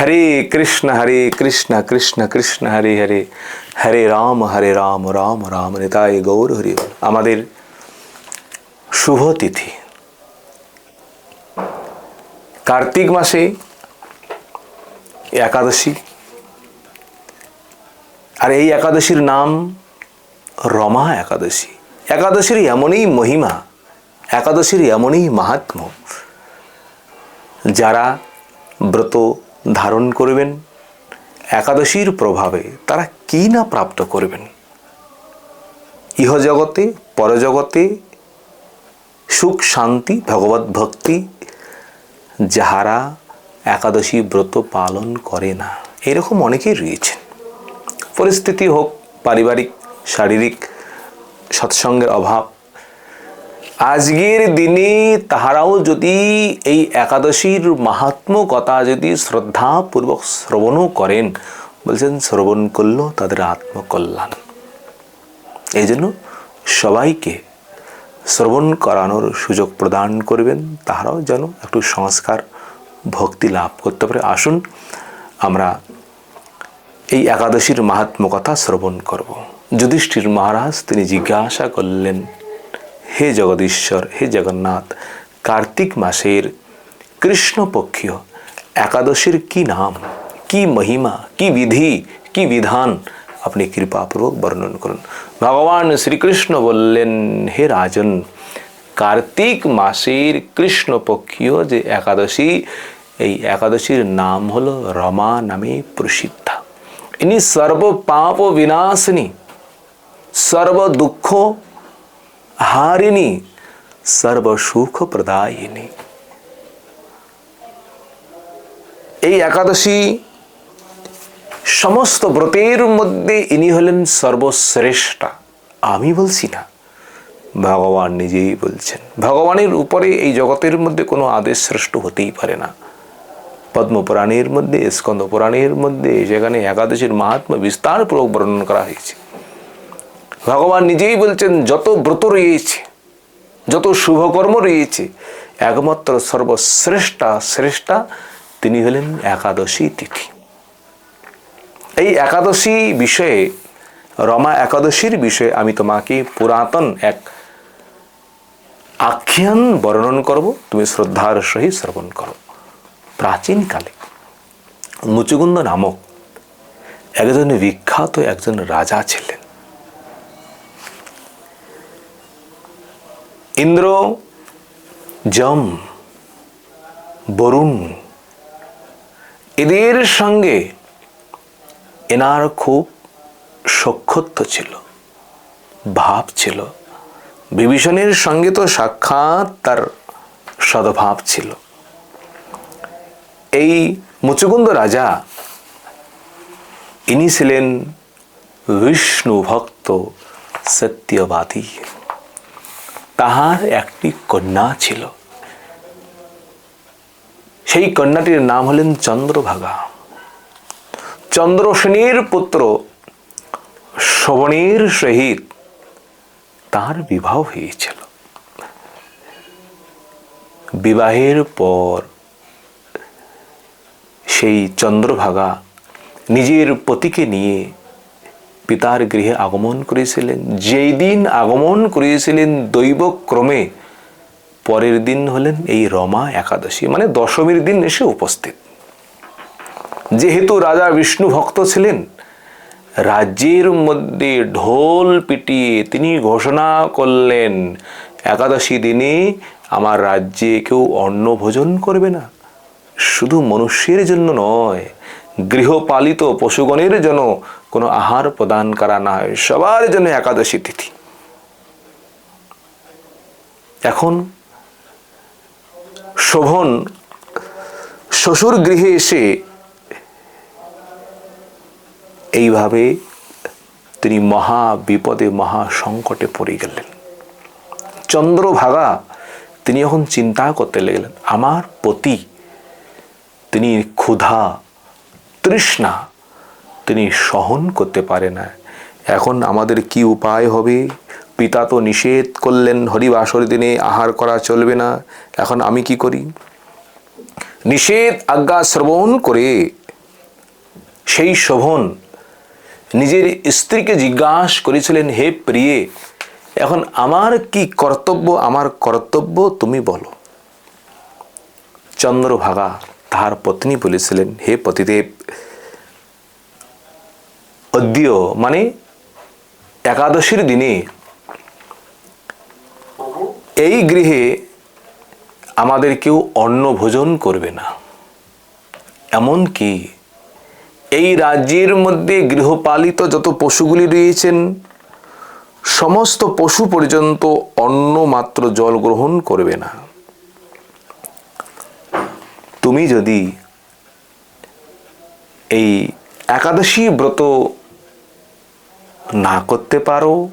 হরে কৃষ্ণ হরে কৃষ্ণ কৃষ্ণ কৃষ্ণ, হরে হরে। হরে রাম হরে রাম রাম রাম নিতাই গৌর, হরি আমাদের শুভ তিথি। কার্তিক মাসে একাদশী। আর এই একাদশীর নাম রমা একাদশী। একাদশীর এমনই মহিমা, একাদশীর এমনই মাহাত্ম্য, যারা ব্রত ধারণ করবেন। একাদশীর প্রভাবে তারা কি না প্রাপ্ত করবেন? ইহজগতে পরজগতে সুখ, শান্তি ভগবত ভক্তি, যাহারা একাদশী ব্রত পালন করে না। এরকম অনেকেই রয়েছেন। পরিস্থিতি হোক, পারিবারিক, শারীরিক, সৎসঙ্গের অভাব আজকের দিনে তাহারাও যদি এই একাদশীর মাহাত্ম কথা যদি শ্রদ্ধাপূর্বক শ্রবণও করেন, বলছেন, শ্রবণ করল তাদের আত্মকল্যাণ। এই জন্য সবাইকে শ্রবণ করানোর সুযোগ প্রদান করবেন, তাহারাও যেন একটু সংস্কার, ভক্তি লাভ করতে পারে। আসুন, আমরা এই একাদশীর মাহাত্ম কথা শ্রবণ করব। যুধিষ্ঠির মহারাজ তিনি জিজ্ঞাসা করলেন হে জগদীশ্বর, হে জগন্নাথ, কার্তিক মাসের কৃষ্ণপক্ষীয়, একাদশীর কি নাম, কি মহিমা, কি বিধি, কি বিধান, আপনি কৃপাপূর্বক বর্ণন করুন। ভগবান শ্রীকৃষ্ণ বললেন, হে রাজন, কার্তিক মাসের কৃষ্ণপক্ষীয় যে একাদশী, এই একাদশীর নাম হলো রমা নামে প্রসিদ্ধা। ইনি সর্ব পাপ বিনাশিনী সর্ব দুঃখ হারিণী সর্ব সুখ প্রদায়িনী এই একাদশী সমস্ত ব্রতের মধ্যে ইনি হলেন সর্বশ্রেষ্ঠা। আমি বলছি না, ভগবান নিজেই বলছেন। ভগবানের উপরে এই জগতের মধ্যে কোনো আদেশ শ্রেষ্ঠ হতেই পারে না। পদ্মপুরাণের মধ্যে স্কন্দ পুরাণের মধ্যে, যেখানে একাদশীর মাহাত্ম বিস্তারপূর্বক বর্ণন করা হয়েছে। ভগবান নিজেই বলছেন, যত ব্রত রয়েছে, যত শুভকর্ম রয়েছে, একমাত্র সর্বশ্রেষ্ঠা শ্রেষ্ঠা তিনি হলেন একাদশী তিথি। এই একাদশী বিষয়ে, রমা একাদশীর বিষয়ে আমি তোমাকে পুরাতন এক আখ্যান বর্ণন করব। তুমি শ্রদ্ধার সহিত শ্রবণ করো। প্রাচীনকালে মুচুকুন্দ নামক একজন বিখ্যাত একজন রাজা ছিলেন। ইন্দ্র, যম, বরুণ, এদের সঙ্গে এনার খুব সক্ষত্ব ছিল, ভাব ছিল। বিভীষণের সঙ্গে তো সাক্ষাৎ তার সদভাব ছিল। এই মুচুকুন্দ রাজা, ইনি ছিলেন বিষ্ণু ভক্ত সত্যবাদী। তাহার একটি কন্যা ছিল। সেই কন্যাটির নাম হলেন চন্দ্রভাগা। চন্দ্রসেনের পুত্র শ্রবণের সহিত তার বিবাহ হয়েছিল। বিবাহের পর সেই চন্দ্রভাগা নিজের পতিকে নিয়ে পিতার গৃহে আগমন করেছিলেন যেই দিন আগমন করেছিলেন দৈবক্রমে, পরের দিন হলেন এই রমা একাদশী মানে দশমীর দিন এসে উপস্থিত। যেহেতু রাজা বিষ্ণু ভক্ত ছিলেন, রাজ্যের মধ্যে ঢোল পিটিয়ে তিনি ঘোষণা করলেন, একাদশী দিনে আমার রাজ্যে কেউ অন্ন ভোজন করবে না। শুধু মনুষ্যের জন্য নয় গৃহপালিত পশুগণের জন্য কোনো আহার প্রদান করা না হয় সবার জন্য একাদশী তিথি। এখন শোভন শ্বশুর গৃহে এসে এইভাবে তিনি মহা বিপদে, মহা সংকটে পড়ে গেলেন। চন্দ্রভাগা তিনি এখন চিন্তা করতে লাগলেন, আমার পতি, তিনি ক্ষুধা তৃষ্ণা তিনি সহন করতে পারে না। এখন আমাদের কি উপায় হবে? পিতা তো নিষেধ করলেন, হরিবাসর দিনে আহার করা চলবে না। এখন আমি কি করি? নিষেধ আজ্ঞা শ্রবণ করে সেই শোভন নিজের স্ত্রীকে জিজ্ঞাসা করেছিলেন, হে প্রিয়ে, এখন আমার কি কর্তব্য? আমার কর্তব্য তুমি বলো। চন্দ্রভাগা তাহার পত্নী বলেছিলেন, হে পতিদেব অদ্য মানে একাদশীর দিনে এই গৃহে আমাদের কেউ অন্ন ভোজন করবে না। এমন কি এই রাজ্যের মধ্যে গৃহপালিত যত পশুগুলি রয়েছেন, সমস্ত পশু পর্যন্ত অন্ন মাত্র জল গ্রহণ করবে না। তুমি যদি এই একাদশী ব্রত না করতে পারো,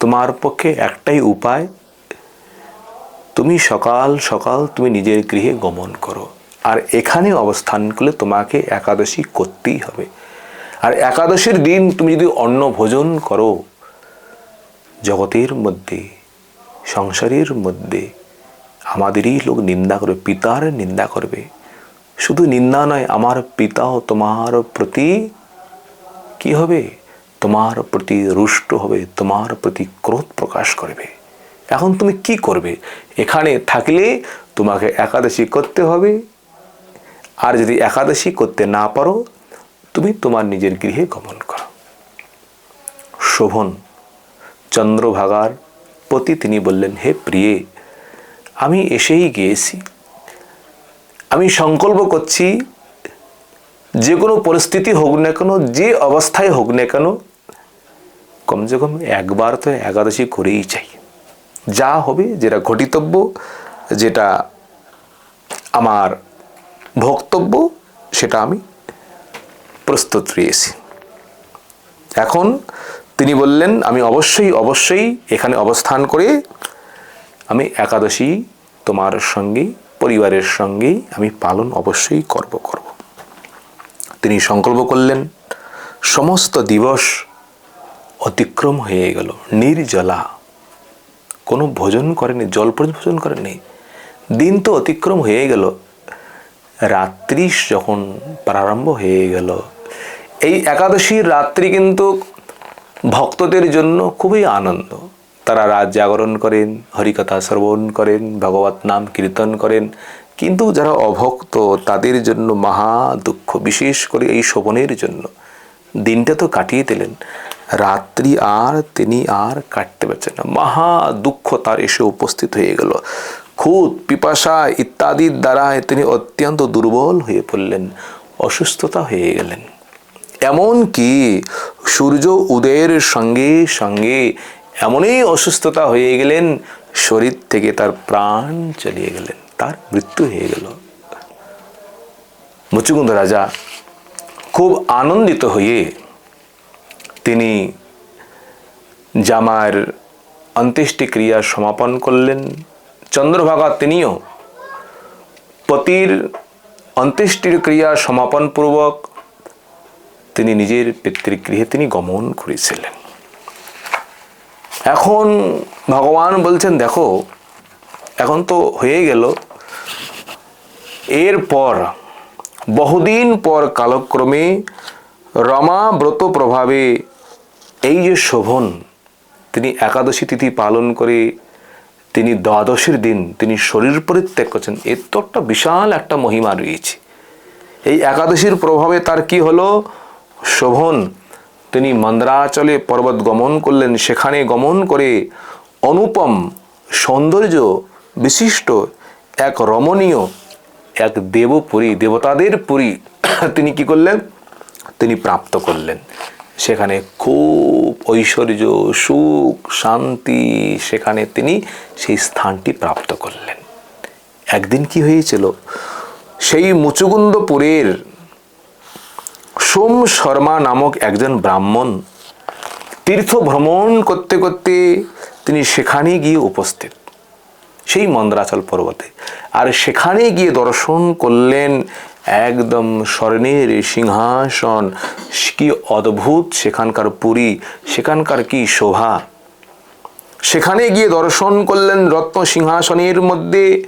তোমার পক্ষে একটাই উপায়, তুমি সকাল সকাল তুমি নিজের গৃহে গমন করো। আর এখানে অবস্থান করলে তোমাকে একাদশী করতেই হবে। আর একাদশীর দিন তুমি যদি অন্ন ভোজন করো, জগতের মধ্যে, সংসারের মধ্যে আমাদেরই লোক নিন্দা করবে, পিতার নিন্দা করবে। শুধু নিন্দা নয়, আমার পিতাও তোমার প্রতি কি হবে? তোমার প্রতি রুষ্ট হবে, তোমার প্রতি ক্রোধ প্রকাশ করবে। এখন তুমি কি করবে? এখানে থাকলে তোমাকে একাদশী করতে হবে। আর যদি একাদশী করতে না পারো, তুমি তোমার নিজের গৃহে গমন করো। শোভন, চন্দ্রভাগার প্রতি তিনি বললেন, হে প্রিয়ে আমি এসেই গিয়েছি। আমি সংকল্প করছি, যে কোনো পরিস্থিতি হোক না কেন, যে অবস্থায় হোক না কেন, কমসে কম একবার তো একাদশী করেই চাই যা হবে, যেটা ঘটিতব্য, যেটা আমার ভক্তব্য, সেটা আমি প্রস্তুত রয়েছি। এখন তিনি বললেন, আমি অবশ্যই অবশ্যই এখানে অবস্থান করে আমি একাদশী তোমার সঙ্গে, পরিবারের সঙ্গেই আমি পালন অবশ্যই করব করব। তিনি সংকল্প করলেন, সমস্ত দিবস অতিক্রম হয়ে গেল, নির্জলা। কোনো ভোজন করেনি, জল ভোজন করেনি দিন তো অতিক্রম হয়ে গেল, রাত্রি যখন প্রারম্ভ হয়ে গেল। এই একাদশীর রাত্রি কিন্তু ভক্তদের জন্য খুবই আনন্দ। তারা রাত জাগরণ করেন, হরিকথা শ্রবণ করেন, ভগবত নাম কীর্তন করেন। কিন্তু যারা অভক্ত, তাদের জন্য মহা দুঃখ, বিশেষ করে এই শোভনের জন্য। দিনটা তো কাটিয়ে দিলেন। রাত্রি আর তিনি আর কাটতে পারছেন না। মহা দুঃখ তার এসে উপস্থিত হয়ে গেল। খুদ, পিপাসা ইত্যাদির দ্বারা তিনি অত্যন্ত দুর্বল হয়ে পড়লেন, অসুস্থতা হয়ে গেলেন। এমন কি সূর্য উদয়ের সঙ্গে সঙ্গে এমনই অসুস্থতা হয়ে গেলেন, শরীর থেকে তার প্রাণ চলিয়ে গেলেন, তার মৃত্যু হয়ে গেল। মুচুকুন্দ রাজা খুব আনন্দিত হয়ে তিনি জামার অন্ত্যেষ্টিক্রিয়া সমাপন করলেন। চন্দ্রভাগা তিনিও পতির অন্ত্যেষ্টির ক্রিয়া সমাপন পূর্বক তিনি নিজের পিতৃগৃহে তিনি গমন করেছিলেন। এখন ভগবান বলছেন, দেখো, এখন তো হয়ে গেল। এরপর, বহুদিন পর কালক্রমে রমা ব্রত প্রভাবে এই যে শোভন, তিনি একাদশী তিথি পালন করে তিনি দ্বাদশীর দিন তিনি শরীর পরিত্যাগ করছেন। এর তো একটা বিশাল একটা মহিমা রয়েছে। এই একাদশীর প্রভাবে তার কি হলো? শোভন তিনি মন্দ্রাচলে পর্বত গমন করলেন। সেখানে গমন করে অনুপম সৌন্দর্য বিশিষ্ট এক রমণীয়, এক দেবপুরী, দেবতাদের পুরী তিনি কি করলেন? তিনি প্রাপ্ত করলেন। সেখানে খুব ঐশ্বর্য, সুখ, শান্তি, সেখানে তিনি সেই স্থানটি প্রাপ্ত করলেন। একদিন কি হয়েছিল? সেই মুচুকুন্দপুরের সোম শর্মা নামক একজন ব্রাহ্মণ। তীর্থ ভ্রমণ করতে করতে তিনি সেখানে গিয়ে উপস্থিত। সেই মন্দ্রাচল পর্বতে। আর সেখানে গিয়ে দর্শন করলেন একদম স্বর্ণের সিংহাসন। কি অদ্ভুত সেখানকার পুরী, সেখানকার কি শোভা। সেখানে গিয়ে দর্শন করলেন রত্ন সিংহাসনের মধ্যে।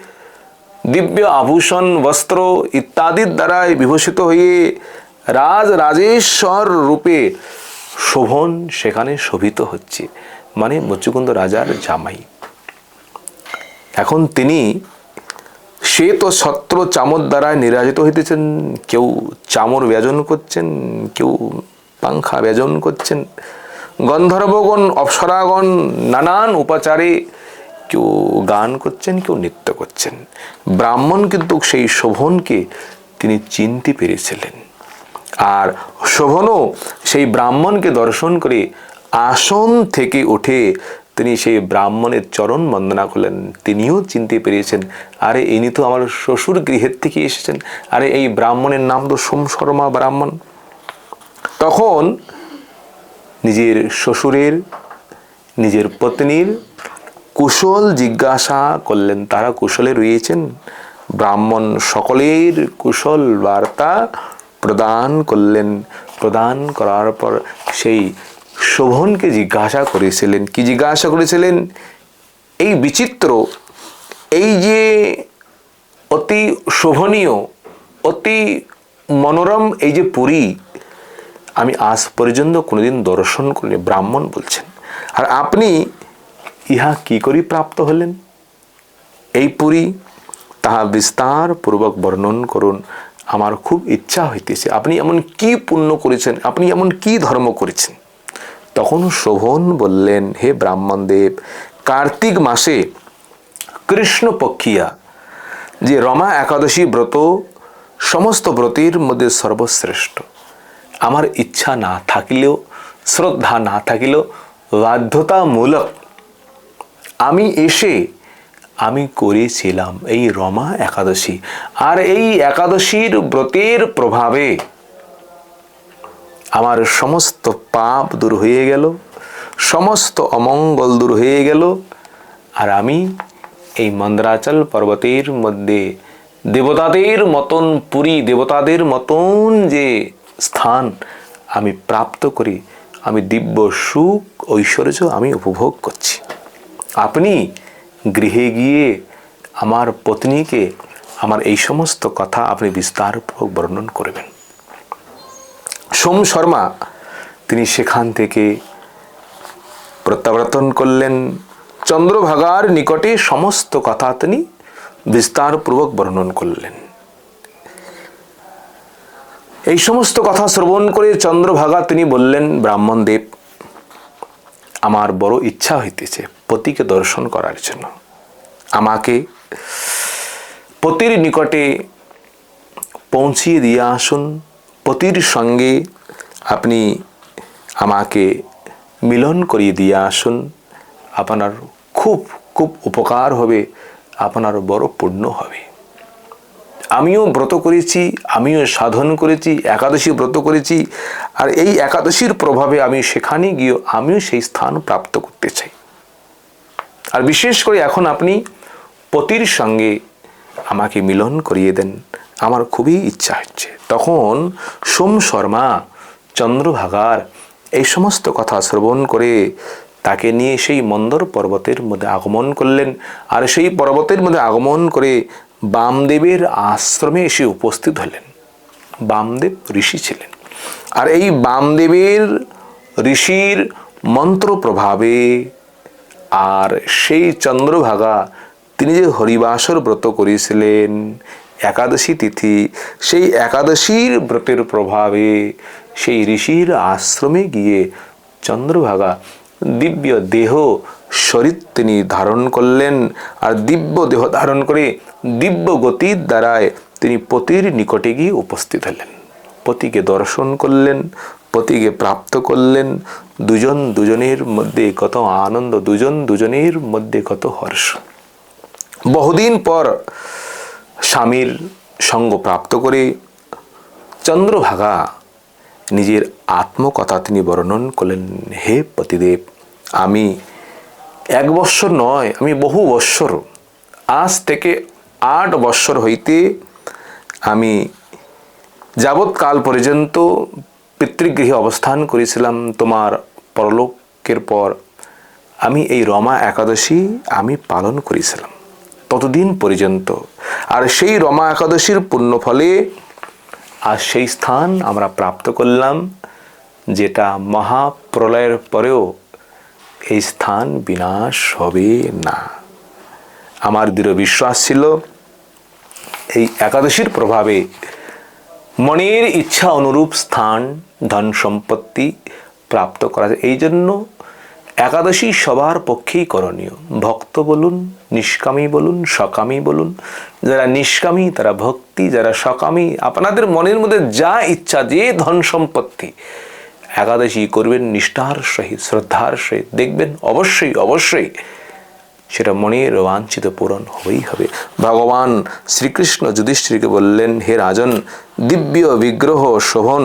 দিব্য আভূষণ, বস্ত্র ইত্যাদির দ্বারাই বিভূষিত হয়ে রাজ রাজেশ্বর রূপে শোভন সেখানে শোভিত হচ্ছে মানে মুচুকুন্দ রাজার জামাই। এখন তিনি সে তো ছত্র চামর দ্বারা নিরাজিত হইতেছেন, কেউ চামর ব্যজন করছেন, কেউ পাংখা ব্যজন করছেন। গন্ধর্বগণ, অপ্সরাগণ নানান উপাচারে কেউ গান করছেন, কেউ নৃত্য করছেন। ব্রাহ্মণ কিন্তু সেই শোভনকে তিনি চিনতে পেরেছিলেন। আর শোভনও সেই ব্রাহ্মণকে দর্শন করে আসন থেকে উঠে তিনি সেই ব্রাহ্মণের চরণ বন্দনা করলেন। তিনিও চিনতে পেরেছেন, আরে ইনি তো আমার শ্বশুর গৃহের থেকে এসেছেন, আরে এই ব্রাহ্মণের নাম তো সোম শর্মা ব্রাহ্মণ। তখন নিজের শ্বশুরের, নিজের পত্নীর কুশল জিজ্ঞাসা করলেন, তারা কুশলে রয়েছেন? ব্রাহ্মণ সকলের কুশল বার্তা প্রদান করলেন, প্রদান করার পর সেই শোভনকে জিজ্ঞাসা করেছিলেন। কি জিজ্ঞাসা করেছিলেন? এই বিচিত্র, এই যে অতি শোভনীয়, অতি মনোরম এই যে পুরী, আমি আজ পর্যন্ত কোনোদিন দর্শন করিনি, ব্রাহ্মণ বলছেন। আর আপনি ইহা কি করি প্রাপ্ত হলেন? এই পুরী, তাহা বিস্তার পূর্বক বর্ণন করুন। আমার খুব ইচ্ছা হইতেছে, আপনি এমন কি পুণ্য করেছেন, আপনি এমন কি ধর্ম করেছেন? তখন শোভন বললেন, হে ব্রাহ্মণদেব কার্তিক মাসে কৃষ্ণপক্ষিয়া যে রমা একাদশী ব্রত, সমস্ত ব্রতের মধ্যে সর্বশ্রেষ্ঠ। আমার ইচ্ছা না থাকিলেও, শ্রদ্ধা না থাকিলেও বাধ্যতামূলক আমি এসে আমি করেছিলাম এই রমা একাদশী। আর এই একাদশীর ব্রতের প্রভাবে আমার সমস্ত পাপ দূর হয়ে গেল, সমস্ত অমঙ্গল দূর হয়ে গেল। আর আমি এই মন্দ্রাচল পর্বতের মধ্যে দেবতাদের মতন, পুরী দেবতাদের মতন যে স্থান আমি প্রাপ্ত করি, আমি দিব্য সুখ, ঐশ্বর্য আমি উপভোগ করছি। আপনি গৃহে গিয়ে আমার পত্নীকে আমার এই সমস্ত কথা আপনি বিস্তারপূর্বক বর্ণন করবেন। সোম শর্মা, তিনি সেখান থেকে প্রত্যাবর্তন করলেন। চন্দ্রভাগার নিকটে সমস্ত কথা তিনি বিস্তারপূর্বক বর্ণন করলেন। এই সমস্ত কথা শ্রবণ করে চন্দ্রভাগা, তিনি বললেন ব্রাহ্মণ দেব আমার বড় ইচ্ছা হইতেছে। পতিকে দর্শন করার জন্য। আমাকে পতির নিকটে পৌঁছিয়ে দিয়ে আসুন। পতির সঙ্গে আপনি আমাকে মিলন করিয়ে দিয়ে আসুন। আপনার খুব খুব উপকার হবে, আপনার বড় পূর্ণ হবে। আমিও ব্রত করেছি, আমিও সাধন করেছি, একাদশী ব্রত করেছি, আর এই একাদশীর প্রভাবে আমি সেখানে গিয়ে আমিও সেই স্থান প্রাপ্ত করতে চাই। আর বিশেষ করে এখন আপনি পতির সঙ্গে আমাকে মিলন করিয়ে দেন, আমার খুবই ইচ্ছা হচ্ছে। তখন সোম শর্মা, চন্দ্রভাগার এই সমস্ত কথা শ্রবণ করে তাকে নিয়ে সেই মন্দর পর্বতের মধ্যে আগমন করলেন আর সেই পর্বতের মধ্যে আগমন করে বামদেবের আশ্রমে এসে উপস্থিত হলেন। বামদেব ঋষি ছিলেন। আর এই বামদেবের ঋষির মন্ত্র প্রভাবে আর সেই চন্দ্রভাগা তিনি যে হরিবাসর ব্রত করেছিলেন একাদশী তিথি, সেই একাদশীর ব্রতের প্রভাবে সেই ঋষির আশ্রমে গিয়ে চন্দ্রভাগা দিব্য দেহ শরীর তিনি ধারণ করলেন আর দিব্য দেহ ধারণ করে দিব্য গতির দ্বারায় তিনি পতির নিকটে গিয়ে উপস্থিত হলেন। পতিকে দর্শন করলেন পতিকে প্রাপ্ত করলেন দুজন, দুজনের মধ্যে কত আনন্দ, দুজন, দুজনের মধ্যে কত হর্ষ। বহুদিন পর স্বামীর সঙ্গ প্রাপ্ত করে চন্দ্রভাগা নিজের আত্মকথা তিনি বর্ণন করলেন, হে পতিদেব, আমি এক বৎসর নয়, আমি বহু বৎসর, আজ থেকে আট বৎসর হইতে আমি যাবৎকাল পর্যন্ত পিতৃগৃহে অবস্থান করেছিলাম তোমার পরলোকের পর। আমি এই রমা একাদশী আমি পালন করেছিলাম ততদিন পর্যন্ত। আর সেই রমা একাদশীর পুণ্য ফলে আর সেই স্থান আমরা প্রাপ্ত করলাম, যেটা মহাপ্রলয়ের পরেও এই স্থান বিনাশ হবে না। আমার দৃঢ় বিশ্বাস ছিল, এই একাদশীর প্রভাবে মনের ইচ্ছা অনুরূপ স্থান, ধন সম্পত্তি প্রাপ্ত করা যায়। এই জন্য একাদশী সবার পক্ষেই করণীয়। ভক্ত বলুন, নিষ্কামী বলুন, সকামী বলুন। যারা নিষ্কামী, তারা ভক্তি। যারা সকামী, আপনাদের মনের মধ্যে যা ইচ্ছা, যে ধন সম্পত্তি, একাদশী করবেন নিষ্ঠার সহিত, শ্রদ্ধার সহিত। দেখবেন অবশ্যই অবশ্যই সেটা মনের রোমাঞ্চিত পূরণ হবেই হবে। ভগবান শ্রীকৃষ্ণ যুধিষ্ঠিরকে বললেন, হে রাজন, দিব্য বিগ্রহ শোভন,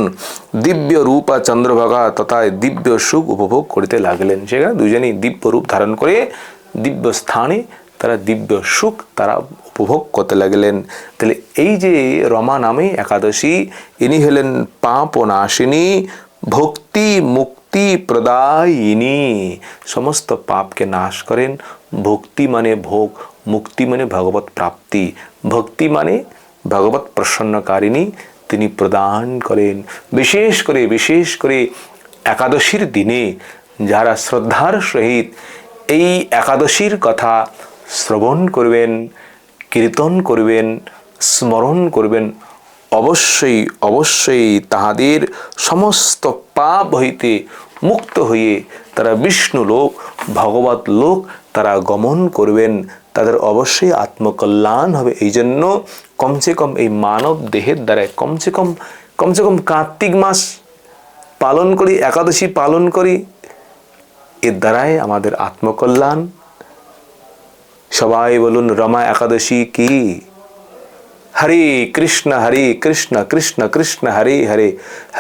দিব্য রূপা চন্দ্রভাগা তথা দিব্য সুখ উপভোগ করিতে লাগলেন। সেখানে দুজনেই দিব্য রূপ ধারণ করে দিব্য স্থানে তারা দিব্য সুখ তারা উপভোগ করতে লাগলেন। তাহলে এই যে রমা নামে একাদশী, ইনি হলেন পাপ ও নাশিনী ভক্তি মুক্তি প্রদায়িনী। সমস্ত পাপকে নাশ করেন। ভক্তি মানে ভোগ, মুক্তি মানে ভগবত প্রাপ্তি। ভক্তি মানে ভগবত প্রসন্নকারিণী, তিনি প্রদান করেন। বিশেষ করে বিশেষ করে একাদশীর দিনে যারা শ্রদ্ধার সহিত এই একাদশীর কথা শ্রবণ করবেন, কীর্তন করবেন, স্মরণ করবেন অবশ্যই অবশ্যই তাহাদের সমস্ত পাপ হইতে মুক্ত হয়ে তারা বিষ্ণু লোক, ভগবত লোক তারা গমন করবেন। তাদের অবশ্যই আত্মকল্যাণ হবে। এই জন্য কমসে কম এই মানব দেহের দ্বারায় কমসে কম কমসে কম কার্তিক মাস পালন করি, একাদশী পালন করি, এর দ্বারাই আমাদের আত্মকল্যাণ। সবাই বলুন, রমা একাদশী কি? হরে কৃষ্ণ হরে কৃষ্ণ কৃষ্ণ কৃষ্ণ হরে হরে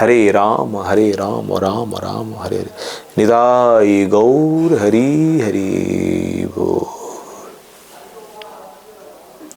হরে রাম হরে রাম রাম রাম হরে হরে নিদাই গৌর হরি হরি